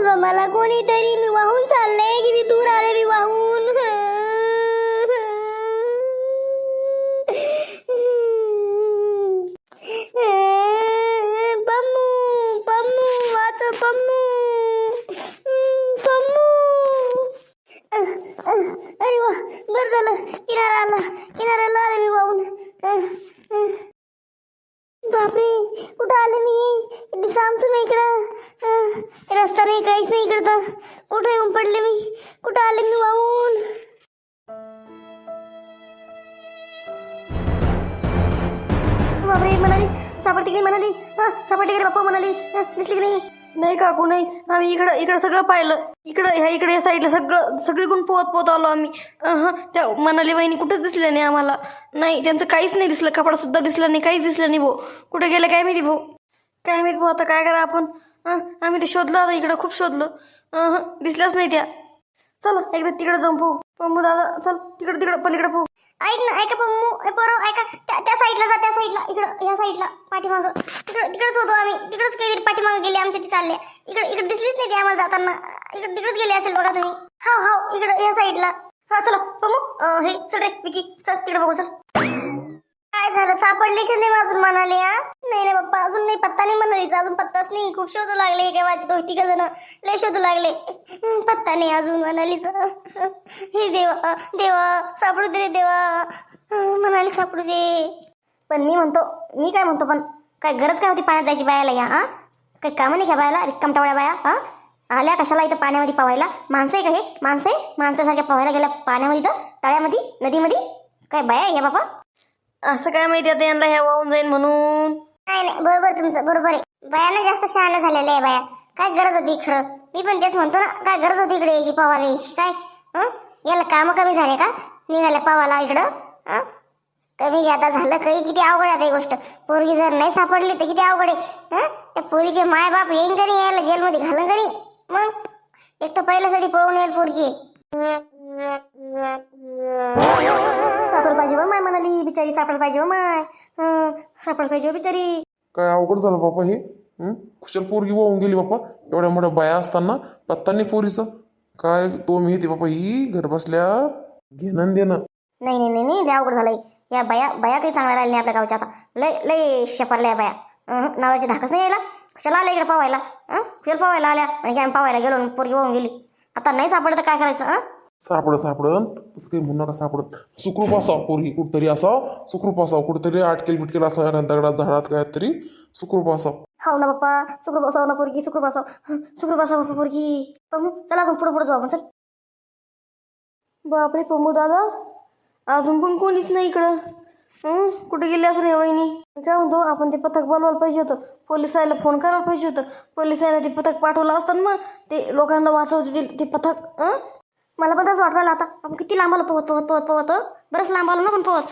वाचवा मला कोणीतरी मी वाहून चालले किती दूर आले मी वाहून पम्मू पम्मू वाच पम्मू पम्मू अरे वा बरं झालं. किनारा आला किनाऱ्याला आले मी वाहून बापरे. कुठं आले मी? दिसामच मी इकडं. रस्ता नाही काहीच नाही इकडं तर. कुठं येऊन पडले मी? कुठं आले मी वाहून? बापरे म्हणाली सापडते की नाही म्हणाली सापडते की बाप्पा म्हणाली दिसली की नाही? नाही काकू नाही. आम्ही इकडं इकडं सगळं पाहिलं. इकडं ह्या इकडे या साईडला सगळं सगळीकडून पोहत पोहत आलो आम्ही. अहं, त्या मनाली वहिनी कुठंच दिसल्या नाही आम्हाला. नाही त्यांचं काहीच नाही दिसलं. कपडा सुद्धा दिसला नाही काहीच दिसलं नाही भाऊ. कुठे गेलं काय माहिती भाऊ? काय माहिती भाऊ आता काय करा आपण? अं, आम्ही ते शोधलं आता इकडं खूप शोधलं. अहं, दिसल्याच नाही त्या. चल एकदा तिकडे जाऊन पाहू. पम्मू दादा चल तिकडं तिकडं पलीकडे पाहू. ऐक ना ऐका पम्मू ए, ऐका. त्या त्या साईडला जा त्या साईडला. इकडं या साईडला पाठीमागं. तिकडं तिकडंच होतो आम्ही. तिकडंच काहीतरी पाठीमागं गेले आमच्या ती चालले. इकडे इकडे दिसलीच नाही ती आम्हाला जाताना. इकडे तिकडेच गेले असेल बघा तुम्ही. हा हा इकडं या साईडला. हा चला पम्मू हे चल रे विकी चल तिकडे बघू चल. काय झालं? सापडले की नाही अजून म्हणाले हा? नाही नाही पप्पा अजून नाही पत्ता नाही म्हणाली अजून पत्ताच नाही. खूप शोधू लागले काय वाजत होती का जण. लय शोधू लागले. पत्ता नाही अजून म्हणालीच हे देवा देवा सापडू दे रे देवा. म्हणाली सापडू दे. पण मी म्हणतो मी काय म्हणतो पण काय गरज काय होती पाण्यात जायची बायाला या हा? काही कामं नाही घ्या बायाला? रिक्कमटावळ्या बाया हा? आल्या कशाला इथं पाण्यामध्ये पवायला? माणसं आहे का हे? माणसं आहे? माणसासारख्या पवायला गेल्या पाण्यामध्ये इथं तळ्यामध्ये? नदीमध्ये? काय बाया आहे या बाबा असं काय माहिती आता यांना ह्या वाहून जाईल म्हणून? नाही नाही बरोबर तुमचं बरोबर आहे. बायानं जास्त शहाणा झालेलं आहे बाया. काय गरज होती खरं? मी पण तेच म्हणतो ना काय गरज होती इकडे यायची पवाला यायची? काय? हं? याला कामं कमी झाले का? निघाल्या पवाला इकडं हं? कमी जादा झालं काही? किती अवघड आहे आता ही गोष्ट. पोरगी जर नाही सापडली तर किती अवघड आहे हं? त्या पोरीचे माय बाप येईन घरी यायला जेलमध्ये घालून घरी मग? एक तर पहिल्यासाठी पळून येईल पोरगी. सापड पाहिजे बा माय म्हणाली बिचारी सापड पाहिजे बा माय. हं, सापड पाहिजे बा बिचारी. काय अवघड झालं बापा हे? हं? कुशल पोरगी वाहून गेली बापा. एवढ्या मोठ्या बाया असताना पत्ता नाही पोरीचं. काय तो मी येते बापा ही घर बसल्या घेणं देणं. नाही नाही नाही नाही लय अवघड झालंय. या बाया बाया काही चांगल्या राहिल्या नाही आपल्या गावच्या आता. लय लय शपरल्या या बाया. अहं, नावाची धाकच नाही यायला. कशाला आल्या इकडे पावायला. हं कुशल पावायला आल्या. म्हणजे आम्ही पावायला गेलो आणि पोरगी वाहून गेली. आता नाही सापडलं तर काय करायचं हं? सापडत सापडन तसं काही म्हणू नका सापडत सुखरूप असावं पोरगी. कुठतरी असावं. सुखरूप असावं. कुठतरी अटकेल बिटकेल असावं दगडात झाडात काय तरी सुखरूप असावं. हो ना बाप्पा. सुखरूप असावं ना पोरगी. सुखरूप असावं. सुखरूप असावं बाप्पा पोरगी. पम्मू चला अजून पुढे पुढे जाऊ आपण. चल. बापरे पम्मू दादा. अजून पण कोणीच नाही इकडं. हं? कुठे गेले असं नाही वहिनी? मी काय म्हणतो आपण ते पथक बोलवायला पाहिजे होतं. पोलिसाला फोन करायला पाहिजे होतं. पोलिसांना ते पथक पाठवलं असतं ना मग ते लोकांना वाचवते ते- ते पथक. हं? मला पण तसं वाटलं आता. आपण किती लांब आलो पोहत पोहत पोहत पोहत हं? बरंच लांब आलो ना पण पोहत.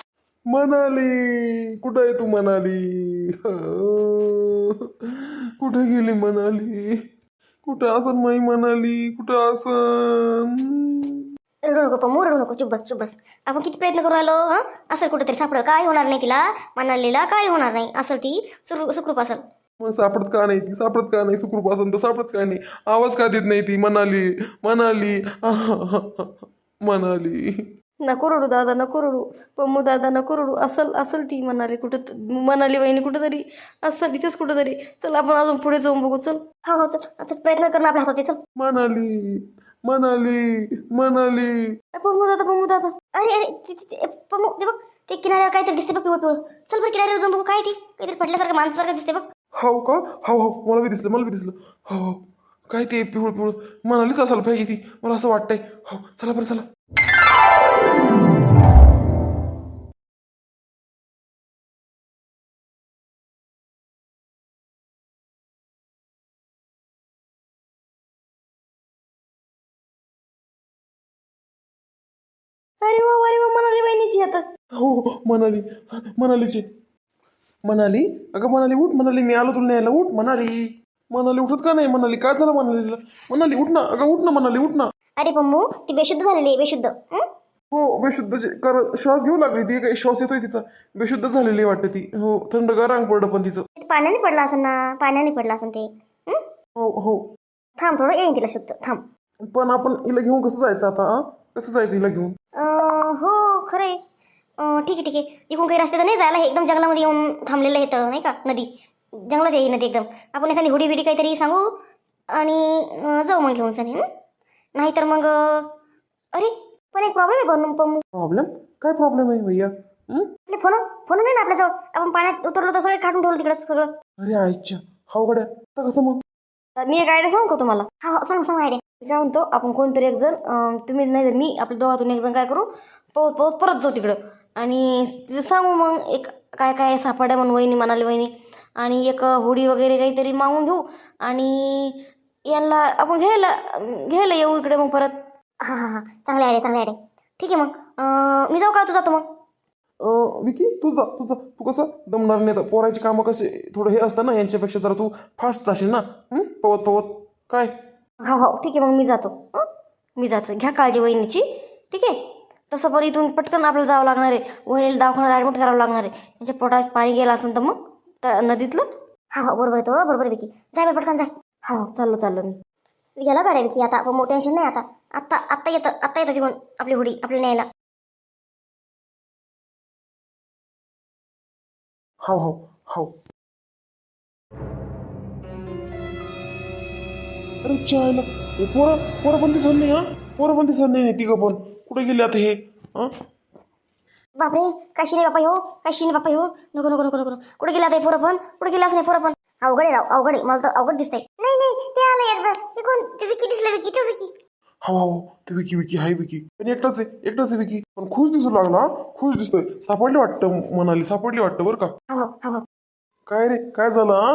मनाली कुठं आहे तू मनाली? कुठे गेली मनाली? कुठं असन माई मनाली? कुठं असन रडू नको पम्मू रडू नको चुप बस चुप बस. आपण किती प्रयत्न करू राहिलो हं? असेल कुठेतरी सापडलं काय होणार नाही तिला मनालीला काय होणार नाही. असेल ती सुरू सुखरूप असेल. मग सापडत का नाही ती? सापडत का नाही? सुखरूप असन तर सापडत का नाही? आवाज का देत नाही ती? मनाली मनाली मनाली. नको रडू दादा नको रडू. पम्मू दादा नको रडू. असल असल ती म्हणाली कुठं म्हणाली वहिनी कुठंतरी. असल इथेच कुठंतरी. चल आपण अजून पुढे जाऊन बघू. चल. हो हो चल. आता प्रयत्न करणं आपल्या हातात चल. मनाली मनाली मनाली. पम्मू दादा पम्मू दादा. अरे अरे ते- ते- ते- पम्मू ते बघ. ते किनाऱ्यावर काहीतरी दिसते बघ पिवळ पिवळ. चल बरं किनाऱ्यावर जाऊन बघू. काय ती? काहीतरी पडल्यासारखं माणसासारखं दिसते बग हो का? हो हो मला बी दिसलं मला बी दिसलं. हो हो काय ते पिवळ पिवळ? मनालीच असायला पाहिजे ती. मला असं वाटतंय. हो चला बरं चला. अरे वा अरे वा म्हणाली बहिणीची आता हो हो मनाली. मनालीची. मनाली अगं मनाली उठ मनाली मी आलो तुला न्यायला उठ मनाली मनाली उठत का नाही? मनाली काय झालं? मनालीला मनाली उठ ना अगं उठ ना मनाली उठ ना. अरे पम्मू ती बेशुद्ध झालेली आहे बेशुद्ध. हं? हो बेशुद्धची कारण श्वास घेऊ लागली ती काही श्वास येतोय तिचा. बेशुद्ध झालेली वाटते ती. हो थंडगार अंग पडलं पण तिचं. ते पाण्याने पडला असेल ना पाण्याने पडला असेल ते. हं? हो हो. थांब थोडं येईन तिला शोधतो थांब. पण आपण हिला घेऊन कसं जायचं आता कसं जायचं हिला घेऊन? अं, हो खरं आहे. अं, ठीक आहे ठीक आहे. इकडून काही रस्ते तर नाही जायला हे एकदम जंगलामध्ये येऊन थांबलेलं हे तळ नाही का? नदी. जंगलात आहे ही नदी एकदम. आपण एखादी हुडी बिडी काहीतरी सांगू आणि जाऊ मग घेऊन सनी नाहीतर मग अरे पण एक प्रॉब्लेम आहे बनून पण प्रॉब्लेम काय प्रॉब्लेम आहे भैया? हं? आपले फोन फोन नाही ना आपल्याजवळ? आपण पाण्यात उतरलो तर सगळे काढून ठेवलं तिकडं सगळं. अरे आईच्या हाव गड्या. आता कसं मग? तर मी एक आयडिया सांगू का तुम्हाला. हा हो सांग सांग आयडिया मी काय म्हणतो आपण कोणतरी एक जण तुम्ही नाही तर मी आपल्या दोघातून एक जण काय करू? पोहत पोहत परत जाऊ तिकडं. आणि तिथं सांगू मग एक काय काय सापड्या म्हणून वहिनी म्हणाली वहिनी. आणि एक होडी वगैरे काहीतरी मागून घेऊ. आणि यांना आपण घ्यायला घ्यायला येऊ इकडे मग परत. हा हा हा. चांगले आयडिया चांगले आयडिया ठीक आहे मग. अं, मी जाऊ का? तू जातो मग. विकी तू जा तू जा. तू कसं दमणार नाही तर पोरायची कामं कसे थोडं हे असतं ना यांच्यापेक्षा जरा तू फास्ट जाशील ना? पवत पवत. काय? हो हो. ठीक आहे मग मी जातो? मी जातो. घ्या काळजी वहिनीची. ठीक आहे? तसं पण इथून पटकन आपल्याला जावं लागणार आहे. वडील दवाखान्यात ॲडमिट करावं लागणार आहे. त्यांच्या पोटात पाणी गेलं असेल तर मग त्या नदीतलं? हा हो बरोबर आहे बरोबर आहे विकी. जाय बरं पटकन जाय हो हो चाललो चाललो मी. गेला गाड्या विकी. आता पण मोठं टेन्शन नाही आता. आत्ता आत्ता येतं आत्ता येतं तिकडून आपली हुडी आपल्या न्यायला. हो हो हो. अरे चायला पोरं पोरं पण दिसत नाही हा? पोरं पण दिसत नाही तिघं पण. कुठे गेले आता हे? हा? बापरे काशी नाही बापा हो काशी नाही बापा हो नको नको नको नको. कुठे गेला ते पोरं पण? कुठे गेला असं नाही पोरं पण? अवघड आहे राव अवघड आहे. मला तर अवघड दिसतंय. नाही नाही ते आलं एकदा. ते कोण? ते विकी दिसलं विकी. तो विकी. हाव हाव. ते विकी विकी. हाय विकी. पण एकटाच आहे एकटाच आहे विकी. पण खुश दिसू लागला हा? खुश दिसतोय. सापडले वाटतं म्हणाली सापडली वाटतं बरं का? हो हो हो हो काय रे? काय झालं हा?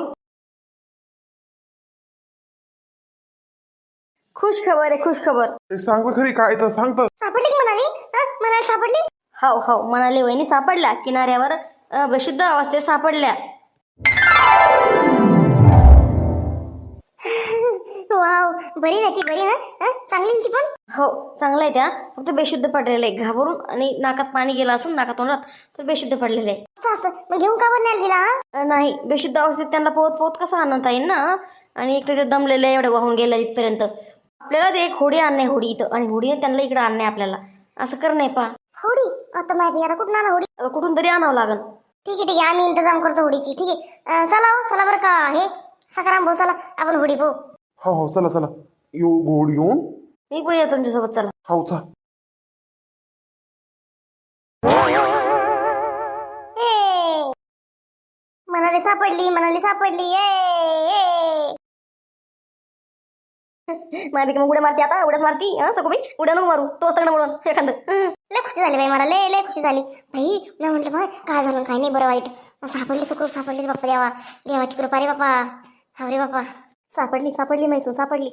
खुश खबर आहे खुश खबर. ते सांग तर खरी काय तर सांग तर. सापडली का म्हणाली हा म्हणाली सापडली? हो हो म्हणाले वहिनी सापडल्या. किनाऱ्यावर अं, बेशुद्ध अवस्थेत सापडल्या. वाव बरी ना ती बरी ना हा? चांगली ना ती पण? हो चांगलं आहे त्या फक्त बेशुद्ध पडलेलं आहे. घाबरून आणि नाकात पाणी गेलं असेल नाकात तोंडात तर बेशुद्ध पडलेलं आहे. असं असं. मग घेऊन का बरं नाही आली तिला हा? अं, नाही. बेशुद्ध अवस्थेत त्यांना पोहत पोहत कसं आणता येईल ना आणि एक तर ते दमलेलं आहे एवढं वाहून गेलं इथपर्यंत. आपल्याला ते एक होडी आणणे होडी इथं. आणि होडीने त्यांना इकडे आणणे आपल्याला. असं कर नाही पा. होडी? आता माहिती आता कुठून आणा होडी? कुठून तरी आणावं लागल. ठीक आहे ठीक आहे आम्ही इंतजाम करतो होडीची. ठीक आहे. अं, चला हो चला बरं का. हे सकाराम भाऊ चला. आपण होडी पाहू. हो हो चला चला. येऊ गोड घेऊन. मी पण येतो तुमच्यासोबत चला. हाव चा मनाली सापडली मनाली सापडली. ए ए. मारली की मग उड्या मारते आता? उड्याच मारती? हा सगळी उड्या नको मारू. तो सगळं म्हणून एखादं. लय खुशी झाली बाई मला लय लय खुशी झाली. बाई मी म्हटलं मग काय झालं? काय नाही बरं वाईट. सापडली सुखरूप सापडली बाप्पा देवा. देवाची कृपा रे बाप्पा. हा रे बाप्पा. सापडली सापडली मैसून सापडली.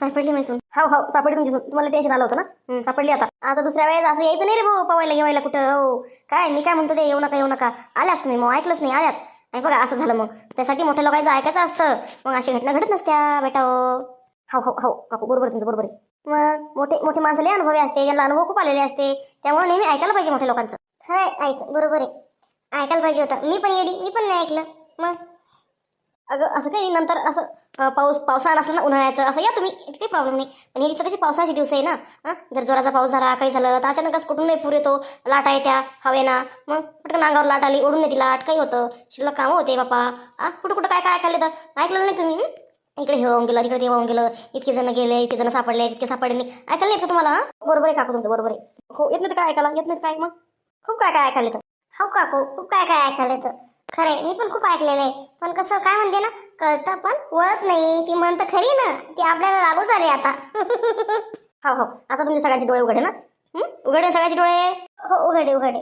सापडली मैसून हो हो सापडली तुमची तुम्हाला टेन्शन आलं होतं ना? सापडली आता. आता दुसऱ्या वेळेस असं यायचं नाही रे भाऊ पवायला घेवायला कुठं? हो. काय मी काय म्हणतो ते? येऊ नका येऊ नका. आल्याच तुम्ही मग ऐकलंच नाही आल्याच. आणि बघा असं झालं मग. त्यासाठी मोठ्या लोकांचं ऐकायचं असतं. मग अशी घटना घडत नसत्या बेटा हो. हो हो हो. काकू बरोबर आहे तुमचं बरोबर आहे. मग मोठे मोठे माणसं लय अनुभवी असते त्यांना अनुभव खूप आलेले असते त्यामुळे नेहमी ऐकायला पाहिजे मोठ्या लोकांचं. खरं ऐक बरोबर आहे. ऐकायला पाहिजे होतं. मी पण येडी मी पण नाही ऐकलं. मग? अगं असं काही नंतर असं पाऊस पावसाळा नसलं ना उन्हाळ्याचं असं या तुम्ही काही प्रॉब्लेम नाही. पण हे कशी पावसाचे दिवस आहे ना हां जर जोराचा पाऊस झाला काही झालं तर अचानकच कुठून नाही पूर येतो लाटा येत्या हवेना मग पटकन अंगावर लाट आली ओढून येते लाट काही होतं. शिल्लक कामं होते बापा. आ कुठं कुठं काय काय ऐकायला तर? ऐकलं नाही तुम्ही? इकडे हे होऊन गेलं तिकडे ते होऊन गेलं इतके जण गेले इतके जण सापडले इतके सापडले. नाही ऐकायला येत का तुम्हाला? बरोबर आहे काकू तुमचं बरोबर आहे. हो येत नाही तर काय ऐकायला? येत नाही काय मग? खूप काय काय ऐकायला येतं. हो काकू खूप काय काय ऐकायला येतं. खरंय मी पण खूप ऐकलेलं आहे. पण कसं काय म्हणते ना कळतं पण वळत नाही. ती म्हणतं खरी ना ती आपल्याला लागू झाली आता. हो हो. आता तुमचे सगळ्यांचे डोळे उघडे ना. उघडे सगळ्यांचे डोळे? हो उघडे उघडे.